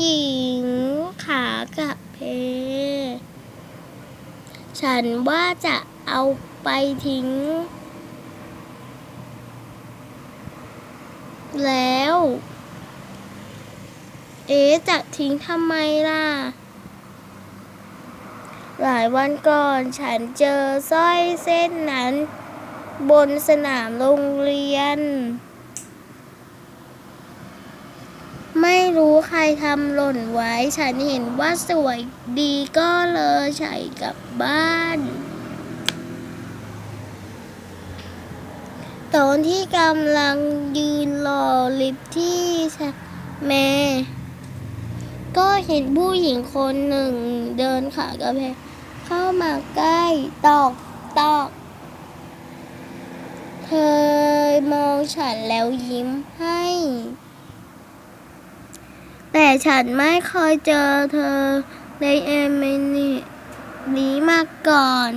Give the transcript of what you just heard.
หญิงขากับเพ ฉันว่าจะเอาไปทิ้ง แล้ว เอ๊จะทิ้งทำไมล่ะ หลายวันก่อนฉันเจอสร้อยเส้นนั้น บนสนามโรงเรียน ไม่ รู้ใครทำหล่นไว้ ฉันเห็นว่าสวยดีก็เลยใส่กลับบ้านตอนที่กำลังยืนรอลิฟที่แม่ก็เห็นผู้หญิงคนหนึ่งเดินขากระเพกเข้ามาใกล้ตอกตอก เธอมองฉันแล้วยิ้มให้ ฉันไม่เคยเจอเธอในเอเมนีนี้มาก่อน